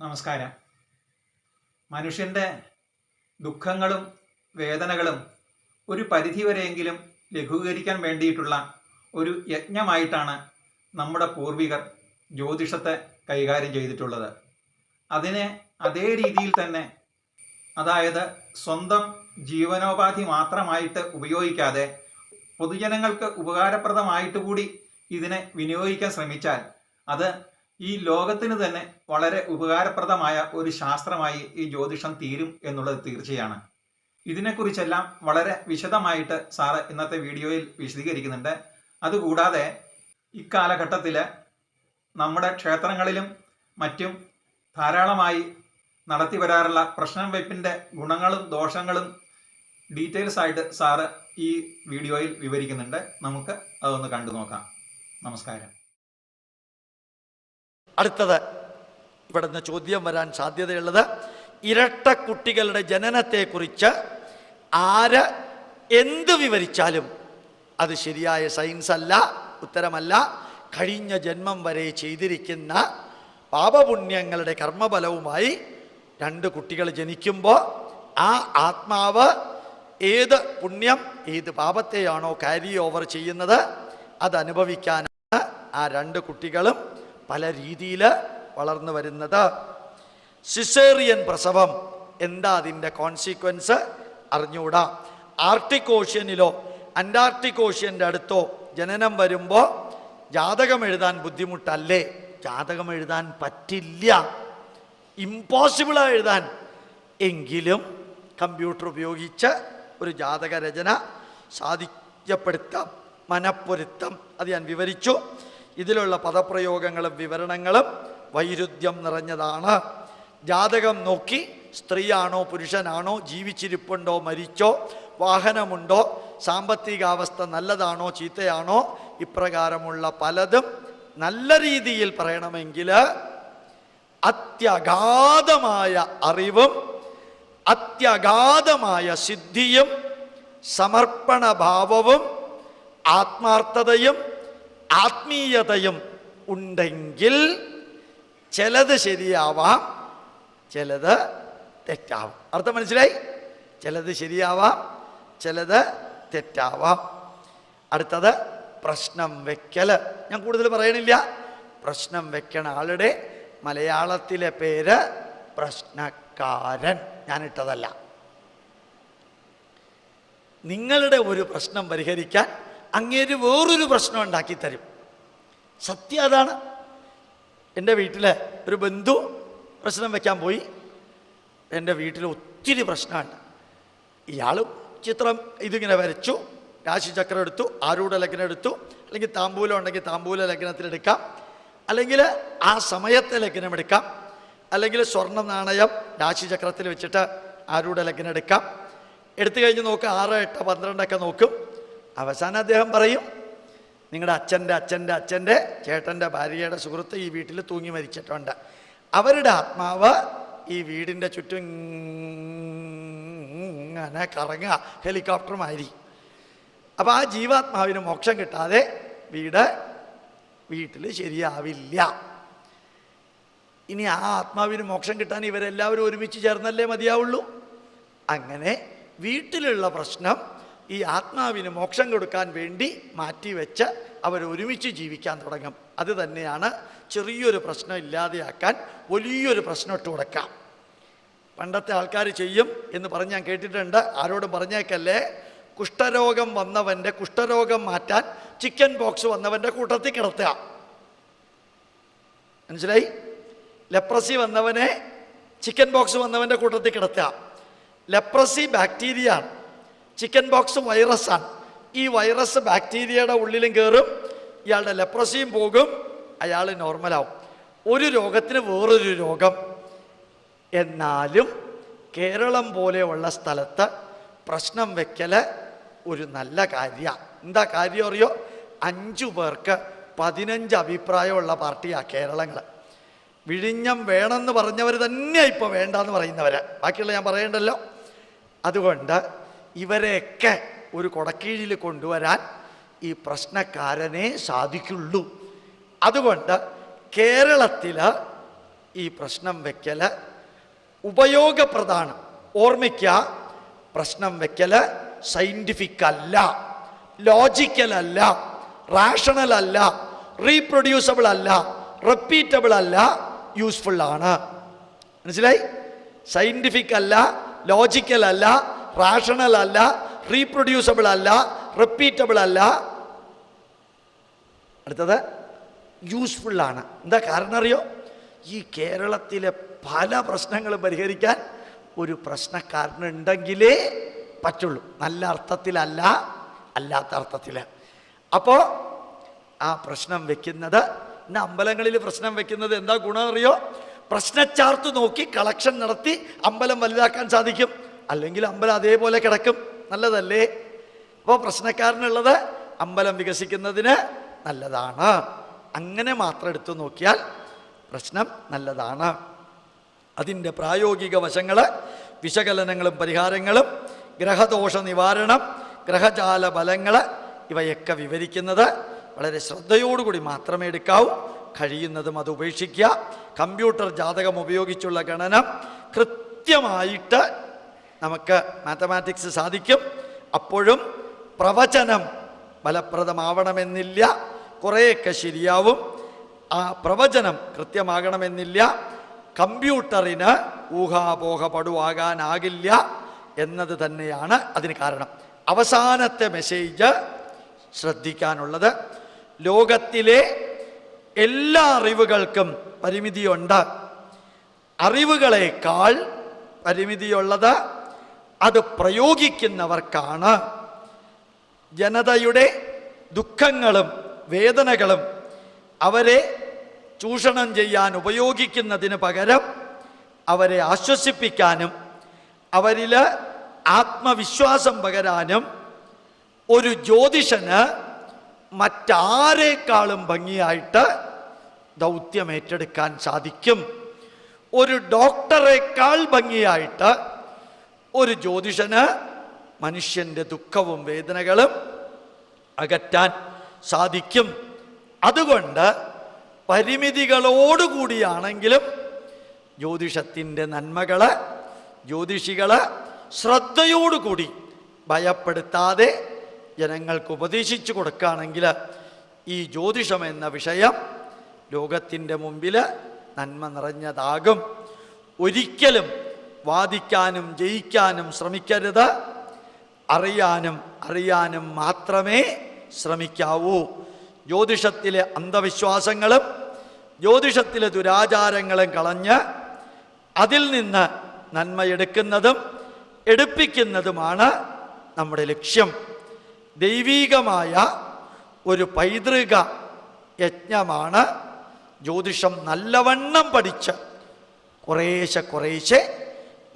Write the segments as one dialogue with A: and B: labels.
A: നമസ്കാരം. മനുഷ്യന്റെ ദുഃഖങ്ങളും വേദനകളും ഒരു പരിധിവരെയെങ്കിലും ലഘൂകരിക്കാൻ വേണ്ടിയിട്ടുള്ള ഒരു യജ്ഞമായിട്ടാണ് നമ്മുടെ പൂർവികർ ജ്യോതിഷത്തെ കൈകാര്യം ചെയ്തിട്ടുള്ളത്. അതിനെ അതേ രീതിയിൽ തന്നെ അതായത് സ്വന്തം ജീവനോപാധി മാത്രമായിട്ട് ഉപയോഗിക്കാതെ പൊതുജനങ്ങൾക്ക് ഉപകാരപ്രദമായിട്ട് കൂടി ഇതിനെ വിനിയോഗിക്കാൻ ശ്രമിച്ചാൽ അത് ഈ ലോകത്തിന് തന്നെ വളരെ ഉപകാരപ്രദമായ ഒരു ശാസ്ത്രമായി ഈ ജ്യോതിഷം തീരും എന്നുള്ളത് തീർച്ചയാണ്. ഇതിനെക്കുറിച്ചെല്ലാം വളരെ വിശദമായിട്ട് സാറ് ഇന്നത്തെ വീഡിയോയിൽ വിശദീകരിക്കുന്നുണ്ട്. അതുകൂടാതെ ഇക്കാലഘട്ടത്തിൽ നമ്മുടെ ക്ഷേത്രങ്ങളിലും മറ്റും ധാരാളമായി നടത്തി വരാറുള്ള പ്രശ്നം വെപ്പിന്റെ ഗുണങ്ങളും ദോഷങ്ങളും ഡീറ്റെയിൽസ് ആയിട്ട് സാറ് ഈ വീഡിയോയിൽ വിവരിക്കുന്നുണ്ട്. നമുക്ക് അതൊന്ന് കണ്ടു നോക്കാം. നമസ്കാരം.
B: അടുത്തത് ഇവിടെ നിന്ന് ചോദ്യം വരാൻ സാധ്യതയുള്ളത് ഇരട്ട കുട്ടികളുടെ ജനനത്തെക്കുറിച്ച് ആര് എന്ത് വിവരിച്ചാലും അത് ശരിയായ സയൻസ് അല്ല ഉത്തരമല്ല. കഴിഞ്ഞ ജന്മം വരെ ചെയ്തിരിക്കുന്ന പാപപുണ്യങ്ങളുടെ കർമ്മബലവുമായി രണ്ട് കുട്ടികൾ ജനിക്കുമ്പോൾ ആ ആത്മാവ് ഏത് പുണ്യം ഏത് പാപത്തെയാണോ ക്യാരി ഓവർ ചെയ്യുന്നത് അതനുഭവിക്കാനാണ് ആ രണ്ട് കുട്ടികളും പല രീതിയിൽ വളർന്നു വരുന്നത്. സിസേറിയൻ പ്രസവം എന്താ അതിന്റെ കോൺസിക്വൻസ് അറിഞ്ഞുകൂടാ ആർട്ടിക് ഓഷ്യനിലോ അന്റാർട്ടിക് ഓഷ്യന്റെ അടുത്തോ ജനനം വരുമ്പോൾ ജാതകം എഴുതാൻ ബുദ്ധിമുട്ടല്ലേ? ജാതകം എഴുതാൻ പറ്റില്ല. ഇമ്പോസിബിളാണ് എഴുതാൻ. എങ്കിലും കമ്പ്യൂട്ടർ ഉപയോഗിച്ച് ഒരു ജാതക രചന സാധിക്കപ്പെടുത്താം. മനപ്പൊരുത്തം. അത് ഞാൻ വിവരിച്ചു. ഇതിലുള്ള പദപ്രയോഗങ്ങളും വിവരണങ്ങളും വൈരുദ്ധ്യം നിറഞ്ഞതാണ്. ജാതകം നോക്കി സ്ത്രീയാണോ പുരുഷനാണോ ജീവിച്ചിരിപ്പുണ്ടോ മരിച്ചോ വാഹനമുണ്ടോ സാമ്പത്തികാവസ്ഥ നല്ലതാണോ ചീത്തയാണോ ഇപ്രകാരമുള്ള പലതും നല്ല രീതിയിൽ പറയണമെങ്കിൽ അത്യഗാധമായ അറിവും അത്യഗാധമായ സിദ്ധിയും സമർപ്പണഭാവവും ആത്മാർത്ഥതയും ആത്മീയതയും ഉണ്ടെങ്കിൽ ചിലത് ശരിയാവാം ചിലത് തെറ്റാവാം. അർത്ഥം മനസ്സിലായി? ചിലത് ശരിയാവാം ചിലത് തെറ്റാവാം. അടുത്തത് പ്രശ്നം വെക്കൽ. ഞാൻ കൂടുതൽ പറയണില്ല. പ്രശ്നം വെക്കണ ആളുടെ മലയാളത്തിലെ പേര് പ്രശ്നക്കാരൻ. ഞാനിട്ടതല്ല നിങ്ങളുടെ ഒരു പ്രശ്നം പരിഹരിക്കാൻ അങ്ങേര് വേറൊരു പ്രശ്നം ഉണ്ടാക്കി തരും. സത്യം അതാണ്. എന്റെ വീട്ടിലെ ഒരു ബന്ധു പ്രശ്നം വയ്ക്കാൻ പോയി. എന്റെ വീട്ടിൽ ഒത്തിരി പ്രശ്നമാണ്. ഇയാൾ ചിത്രം ഇതിങ്ങനെ വരച്ചു. രാശിചക്രം എടുത്തു ആരുടെ ലഗ്നം എടുത്തു. അല്ലെങ്കിൽ താമ്പൂലം ഉണ്ടെങ്കിൽ താമ്പൂല ലഗ്നത്തിലെടുക്കാം അല്ലെങ്കിൽ ആ സമയത്തെ ലഗ്നം എടുക്കാം. അല്ലെങ്കിൽ സ്വർണ നാണയം രാശിചക്രത്തിൽ വെച്ചിട്ട് ആരുടെ ലഗ്നം എടുക്കാം. എടുത്തു കഴിഞ്ഞ് നോക്കുക ആറ് എട്ട് പന്ത്രണ്ടൊക്കെ നോക്കും. അവസാനം അദ്ദേഹം പറയും നിങ്ങളുടെ അച്ഛന്റെ അച്ഛന്റെ അച്ഛന്റെ ചേട്ടന്റെ ഭാര്യയുടെ സുഹൃത്ത് ഈ വീട്ടിൽ തൂങ്ങി മരിച്ചിട്ടുണ്ട്. അവരുടെ ആത്മാവ് ഈ വീടിന്റെ ചുറ്റും ഇങ്ങനെ കറങ്ങുക ഹെലികോപ്റ്ററുമായി അപ്പോൾ ആ ജീവാത്മാവിന് മോക്ഷം കിട്ടാതെ വീട് വീട്ടിൽ ശരിയാവില്ല. ഇനി ആ ആത്മാവിന് മോക്ഷം കിട്ടാൻ ഇവരെല്ലാവരും ഒരുമിച്ച് ചേർന്നല്ലേ മതിയാവുള്ളൂ? അങ്ങനെ വീട്ടിലുള്ള പ്രശ്നം ഈ ആത്മാവിന് മോക്ഷം കൊടുക്കാൻ വേണ്ടി മാറ്റിവെച്ച് അവർ ഒരുമിച്ച് ജീവിക്കാൻ തുടങ്ങും. അത് തന്നെയാണ് ചെറിയൊരു പ്രശ്നം ഇല്ലാതെയാക്കാൻ വലിയൊരു പ്രശ്നം ഇട്ട് കൊടുക്കാം പണ്ടത്തെ ആൾക്കാർ ചെയ്യും എന്ന് പറഞ്ഞ് ഞാൻ കേട്ടിട്ടുണ്ട്. ആരോടും പറഞ്ഞേക്കല്ലേ? കുഷ്ഠരോഗം വന്നവന്റെ കുഷ്ഠരോഗം മാറ്റാൻ ചിക്കൻ ബോക്സ് വന്നവന്റെ കൂട്ടത്തിൽ കിടത്തുക. മനസ്സിലായി? ലെപ്രസി വന്നവനെ ചിക്കൻ ബോക്സ് വന്നവന്റെ കൂട്ടത്തിൽ കിടത്തുക. ലെപ്രസി ബാക്ടീരിയ ചിക്കൻ ബോക്സ് വൈറസാണ് ഈ വൈറസ് ബാക്ടീരിയയുടെ ഉള്ളിലും കയറും ഇയാളുടെ ലെപ്രസിയും പോകും അയാൾ നോർമലാവും ഒരു രോഗത്തിന് വേറൊരു രോഗം. എന്നാലും കേരളം പോലെയുള്ള സ്ഥലത്ത് പ്രശ്നം വെക്കൽ ഒരു നല്ല കാര്യമാണ് എന്താ കാര്യം അറിയോ? അഞ്ചു പേർക്ക് പതിനഞ്ച് അഭിപ്രായമുള്ള പാർട്ടിയാണ് കേരളങ്ങൾ വിഴിഞ്ഞം വേണമെന്ന് പറഞ്ഞവർ തന്നെയാണ് ഇപ്പോൾ വേണ്ടെന്ന് പറയുന്നവർ ബാക്കിയുള്ള ഞാൻ പറയണ്ടല്ലോ? അതുകൊണ്ട് ഇവരെയൊക്കെ ഒരു കൊടക്കീഴിൽ കൊണ്ടുവരാൻ ഈ പ്രശ്നക്കാരനെ സാധിക്കുള്ളൂ. അതുകൊണ്ട് കേരളത്തിൽ ഈ പ്രശ്നം വയ്ക്കൽ ഉപയോഗപ്രദമാണ്. ഓർമ്മിക്കുക പ്രശ്നം വയ്ക്കൽ സയന്റിഫിക് അല്ല ലോജിക്കൽ അല്ല റാഷണൽ അല്ല റീപ്രൊഡ്യൂസബിൾ അല്ല റിപ്പീറ്റബിൾ അല്ല യൂസ്ഫുൾ ആണ് മനസ്സിലായി? സയന്റിഫിക് അല്ല ലോജിക്കൽ അല്ല റാഷണൽ അല്ല റീപ്രൊഡ്യൂസബിൾ അല്ല റിപ്പീറ്റബിൾ അല്ല. അടുത്തത് യൂസ്ഫുള്ളാണ് എന്താ കാരണം അറിയോ? ഈ കേരളത്തിലെ പല പ്രശ്നങ്ങളും പരിഹരിക്കാൻ ഒരു പ്രശ്നക്കാരനുണ്ടെങ്കിലേ പറ്റുള്ളൂ. നല്ല അർത്ഥത്തിലല്ല അല്ലാത്ത അർത്ഥത്തിൽ അപ്പോൾ ആ പ്രശ്നം വെക്കുന്നത് ഇന്ന് അമ്പലങ്ങളിൽ പ്രശ്നം വെക്കുന്നത് എന്താ ഗുണം അറിയോ? പ്രശ്നച്ചാർത്ത് നോക്കി കളക്ഷൻ നടത്തി അമ്പലം വലുതാക്കാൻ സാധിക്കും. അല്ലെങ്കിൽ അമ്പലം അതേപോലെ കിടക്കും. നല്ലതല്ലേ? അപ്പോൾ പ്രശ്നക്കാരനുള്ളത് അമ്പലം വികസിക്കുന്നതിന് നല്ലതാണ്. അങ്ങനെ മാത്രം എടുത്തു നോക്കിയാൽ പ്രശ്നം നല്ലതാണ്. അതിന്റെ പ്രായോഗിക വശങ്ങൾ വിശകലനങ്ങളും പരിഹാരങ്ങളും ഗ്രഹദോഷ നിവാരണം ഗ്രഹജാല ബലങ്ങൾ ഇവയൊക്കെ വിവരിക്കുന്നത് വളരെ ശ്രദ്ധയോടുകൂടി മാത്രമേ എടുക്കാവൂ. കഴിയുന്നതും അത് ഉപേക്ഷിക്കുക. കമ്പ്യൂട്ടർ ജാതകം ഉപയോഗിച്ചുള്ള ഗണനം കൃത്യമായിട്ട് നമുക്ക് മാത്തമാറ്റിക്സ് സാധിക്കും. അപ്പോഴും പ്രവചനം ഫലപ്രദമാവണമെന്നില്ല. കുറേയൊക്കെ ശരിയാവും. ആ പ്രവചനം കൃത്യമാകണമെന്നില്ല. കമ്പ്യൂട്ടറിന് ഊഹാപോഹപടുവാകാനാകില്ല എന്നത് തന്നെയാണ് അതിന് കാരണം. അവസാനത്തെ മെസ്സേജ് ശ്രദ്ധിക്കാനുള്ളത്. ലോകത്തിലെ എല്ലാ അറിവുകൾക്കും പരിമിതിയുണ്ട്. അറിവുകളേക്കാൾ പരിമിതിയുള്ളത് അത് പ്രയോഗിക്കുന്നവർക്കാണ് ജനതയുടെ ദുഃഖങ്ങളും വേദനകളും അവരെ ചൂഷണം ചെയ്യാൻ ഉപയോഗിക്കുന്നതിന് പകരം അവരെ ആശ്വസിപ്പിക്കാനും അവരിൽ ആത്മവിശ്വാസം പകരാനും ഒരു ജ്യോതിഷന് മറ്റാരേക്കാളും ഭംഗിയായിട്ട് ദൗത്യം ഏറ്റെടുക്കാൻ സാധിക്കും. ഒരു ഡോക്ടറേക്കാൾ ഭംഗിയായിട്ട് ഒരു ജ്യോതിഷന് മനുഷ്യന്റെ ദുഃഖവും വേദനകളും അകറ്റാൻ സാധിക്കും. അതുകൊണ്ട് പരിമിതികളോടുകൂടിയാണെങ്കിലും ജ്യോതിഷത്തിന്റെ നന്മകൾ ജ്യോതിഷികൾ ശ്രദ്ധയോടുകൂടി ഭയപ്പെടുത്താതെ ജനങ്ങൾക്ക് ഉപദേശിച്ചു കൊടുക്കുകയാണെങ്കിൽ ഈ ജ്യോതിഷം എന്ന വിഷയം ലോകത്തിന്റെ മുമ്പിൽ നന്മ നിറഞ്ഞതാകും. ഒരിക്കലും വാദിക്കാനും ജയിക്കാനും ശ്രമിക്കരുത്. അറിയാനും അറിയാനും മാത്രമേ ശ്രമിക്കാവൂ. ജ്യോതിഷത്തിലെ അന്ധവിശ്വാസങ്ങളും ജ്യോതിഷത്തിലെ ദുരാചാരങ്ങളും കളഞ്ഞ് അതിൽ നിന്ന് നന്മയെടുക്കുന്നതും എടുപ്പിക്കുന്നതുമാണ് നമ്മുടെ ലക്ഷ്യം. ദൈവീകമായ ഒരു പൈതൃക യജ്ഞമാണ്. ജ്യോതിഷം നല്ലവണ്ണം പഠിച്ച് കുറേശ്ശെ കുറേശ്ശെ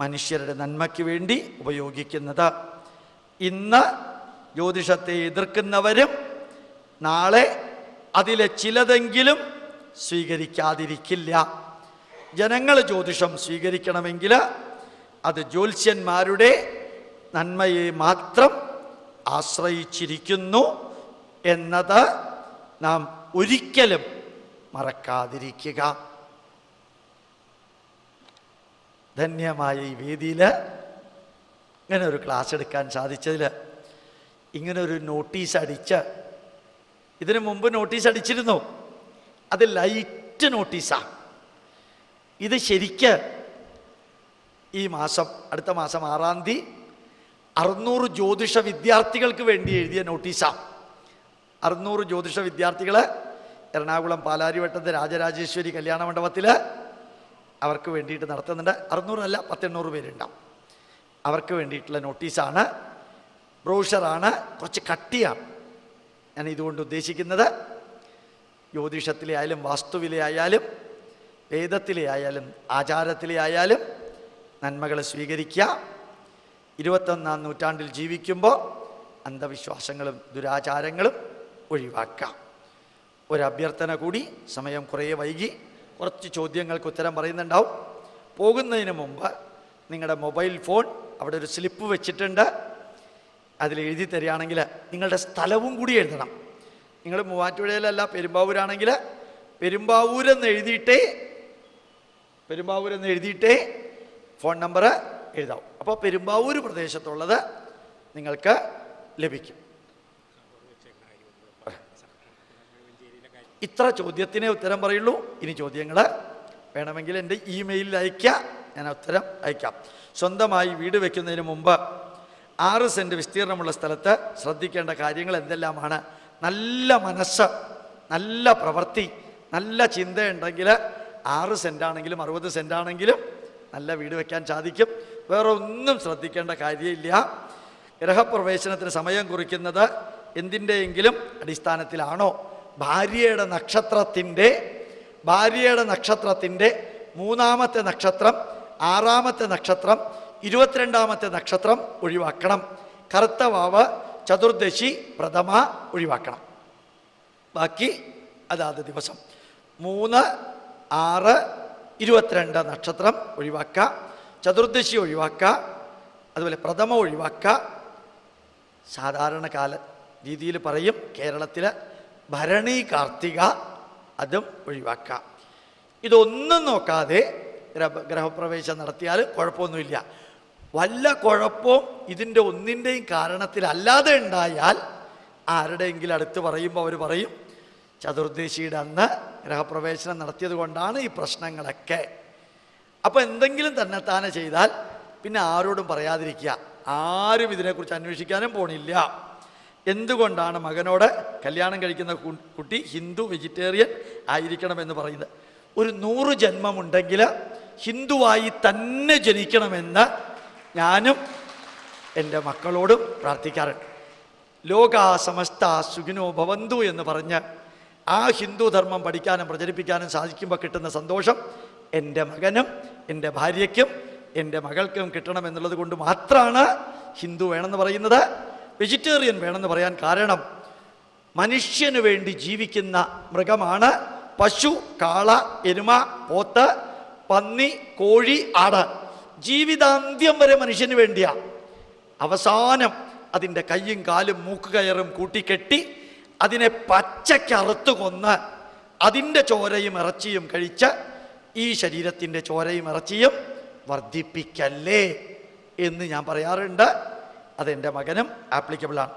B: മനുഷ്യരുടെ നന്മയ്ക്ക് വേണ്ടി ഉപയോഗിക്കുന്നത്. ഇന്ന് ജ്യോതിഷത്തെ എതിർക്കുന്നവരും നാളെ അതിലെ ചിലതെങ്കിലും സ്വീകരിക്കാതിരിക്കില്ല. ജനങ്ങൾ ജ്യോതിഷം സ്വീകരിക്കണമെങ്കിൽ അത് ജ്യോത്സ്യന്മാരുടെ നന്മയെ മാത്രം ആശ്രയിച്ചിരിക്കുന്നു എന്നത് നാം ഒരിക്കലും മറക്കാതിരിക്കുക. ധന്യമായ ഈ വേദിയിൽ ഇങ്ങനെ ഒരു ക്ലാസ് എടുക്കാൻ സാധിച്ചതിൽ ഇങ്ങനെ ഒരു നോട്ടീസ് അടിച്ച ഇതിനു മുമ്പ് നോട്ടീസ് അടിച്ചിരുന്നു. അത് ലൈറ്റ് നോട്ടീസാണ് ഇത് ശരിക്ക് ഈ മാസം അടുത്ത മാസം ആറാം തീയതി അറുന്നൂറ് ജ്യോതിഷ വിദ്യാർത്ഥികൾക്ക് വേണ്ടി എഴുതിയ നോട്ടീസാണ് അറുന്നൂറ് ജ്യോതിഷ വിദ്യാർത്ഥികൾ എറണാകുളം പാലാരിവട്ടത്ത് രാജരാജേശ്വരി കല്യാണ മണ്ഡപത്തിൽ അവർക്ക് വേണ്ടിയിട്ട് നടത്തുന്നുണ്ട്. അറുന്നൂറല്ല പത്തെണ്ണൂറ് പേരുണ്ടാവും. അവർക്ക് വേണ്ടിയിട്ടുള്ള നോട്ടീസാണ്. ബ്രോഷറാണ്. കുറച്ച് കട്ടിയാണ് ഞാൻ ഇതുകൊണ്ട് ഉദ്ദേശിക്കുന്നത്. ജ്യോതിഷത്തിലെ ആയാലും വാസ്തുവിലെ ആയാലും വേദത്തിലെ ആയാലും ആചാരത്തിലെ ആയാലും നന്മകൾ സ്വീകരിക്കുക. ഇരുപത്തൊന്നാം നൂറ്റാണ്ടിൽ ജീവിക്കുമ്പോൾ അന്ധവിശ്വാസങ്ങളും ദുരാചാരങ്ങളും ഒഴിവാക്കാം ഒരു അഭ്യർത്ഥന കൂടി സമയം കുറേ വൈകി. കുറച്ച് ചോദ്യങ്ങൾക്ക് ഉത്തരം പറയുന്നുണ്ടാവും. പോകുന്നതിന് മുമ്പ് നിങ്ങളുടെ മൊബൈൽ ഫോൺ അവിടെ ഒരു സ്ലിപ്പ് വെച്ചിട്ടുണ്ട്. അതിൽ എഴുതി തരികയാണെങ്കിൽ നിങ്ങളുടെ സ്ഥലവും കൂടി എഴുതണം. നിങ്ങൾ മൂവാറ്റുപുഴയിലല്ല പെരുമ്പാവൂരാണെങ്കിൽ പെരുമ്പാവൂരെന്ന് എഴുതിയിട്ടേ പെരുമ്പാവൂരെന്ന് എഴുതിയിട്ടേ ഫോൺ നമ്പർ എഴുതാവും. അപ്പോൾ പെരുമ്പാവൂർ പ്രദേശത്തുള്ളത് നിങ്ങൾക്ക് ലഭിക്കും. ഇത്ര ചോദ്യത്തിനെ ഉത്തരം പറയുള്ളൂ. ഇനി ചോദ്യങ്ങൾ വേണമെങ്കിൽ എന്റെ ഇമെയിലിൽ അയയ്ക്കുക ഞാൻ ഉത്തരം അയക്കാം സ്വന്തമായി വീട് വയ്ക്കുന്നതിന് മുമ്പ് ആറ് സെന്റ് വിസ്തീർണമുള്ള സ്ഥലത്ത് ശ്രദ്ധിക്കേണ്ട കാര്യങ്ങൾ എന്തെല്ലാമാണ്? നല്ല മനസ്സ് നല്ല പ്രവൃത്തി നല്ല ചിന്തയുണ്ടെങ്കിൽ ആറ് സെന്റാണെങ്കിലും അറുപത് സെന്റാണെങ്കിലും നല്ല വീട് വയ്ക്കാൻ സാധിക്കും. വേറെ ഒന്നും ശ്രദ്ധിക്കേണ്ട കാര്യമില്ല. ഗ്രഹപ്രവേശനത്തിന് സമയം കുറിക്കുന്നത് എന്തിന്റെയെങ്കിലും അടിസ്ഥാനത്തിലാണോ? ഭാര്യയുടെ നക്ഷത്രത്തിന്റെ ഭാര്യയുടെ നക്ഷത്രത്തിന്റെ മൂന്നാമത്തെ നക്ഷത്രം ആറാമത്തെ നക്ഷത്രം ഇരുപത്തിരണ്ടാമത്തെ നക്ഷത്രം ഒഴിവാക്കണം. കറുത്ത വാവ് ചതുർദശി പ്രഥമ ഒഴിവാക്കണം. ബാക്കി അതാത് ദിവസം. മൂന്ന് ആറ് ഇരുപത്തിരണ്ട് നക്ഷത്രം ഒഴിവാക്കുക. ചതുർദശി ഒഴിവാക്കുക. അതുപോലെ പ്രഥമ ഒഴിവാക്കുക. സാധാരണ കാല രീതിയിൽ പറയും കേരളത്തിൽ ഭരണി കാർത്തിക അതും ഒഴിവാക്കാം. ഇതൊന്നും നോക്കാതെ ഗ്രഹ ഗ്രഹപ്രവേശം നടത്തിയാൽ കുഴപ്പമൊന്നുമില്ല. വല്ല കുഴപ്പവും ഇതിന്റെ ഒന്നിന്റെയും കാരണത്തിലല്ലാതെ ഉണ്ടായാൽ ആരുടെയെങ്കിലും അടുത്ത് പറയുമ്പോൾ അവർ പറയും ചതുർദശിയുടെ അന്ന് ഗ്രഹപ്രവേശനം നടത്തിയത് കൊണ്ടാണ് ഈ പ്രശ്നങ്ങളൊക്കെ. അപ്പോൾ എന്തെങ്കിലും തന്നെത്താനെ ചെയ്താൽ പിന്നെ ആരോടും പറയാതിരിക്കുക. ആരും ഇതിനെക്കുറിച്ച് അന്വേഷിക്കാനും പോണില്ല. എന്തുകൊണ്ടാണ് മകനോട് കല്യാണം കഴിക്കുന്ന കുട്ടി ഹിന്ദു വെജിറ്റേറിയൻ ആയിരിക്കണമെന്ന് പറയുന്നത്? ഒരു നൂറ് ജന്മമുണ്ടെങ്കിൽ ഹിന്ദുവായി തന്നെ ജനിക്കണമെന്ന് ഞാനും എന്റെ മക്കളോടും പ്രാർത്ഥിക്കാറുണ്ട്. ലോക സമസ്ത സുഖിനോ ഭവന്തു എന്ന് പറഞ്ഞ് ആ ഹിന്ദു ധർമ്മം പഠിക്കാനും പ്രചരിപ്പിക്കാനും സാധിക്കുമ്പോൾ കിട്ടുന്ന സന്തോഷം എന്റെ മകനും എന്റെ ഭാര്യയ്ക്കും എന്റെ മകൾക്കും കിട്ടണമെന്നുള്ളത് കൊണ്ട് മാത്രമാണ് ഹിന്ദു വേണമെന്ന് പറയുന്നത്. വെജിറ്റേറിയൻ വേണമെന്ന് പറയാൻ കാരണം മനുഷ്യന് വേണ്ടി ജീവിക്കുന്ന മൃഗമാണ് പശു കാള എരുമ പോത്ത് പന്നി കോഴി ആട്. ജീവിതാന്ത്യം വരെ മനുഷ്യന് വേണ്ടിയാ. അവസാനം അതിന്റെ കയ്യും കാലും മൂക്കുകയറും കൂട്ടിക്കെട്ടി അതിനെ പച്ചക്കറുത്ത് കൊന്ന് അതിന്റെ ചോരയും ഇറച്ചിയും കഴിച്ച് ഈ ശരീരത്തിന്റെ ചോരയും ഇറച്ചിയും വർദ്ധിപ്പിക്കല്ലേ എന്ന് ഞാൻ പറയാറുണ്ട്. അതെന്റെ മകനും ആപ്ലിക്കബിളാണ്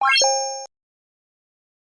B: Thank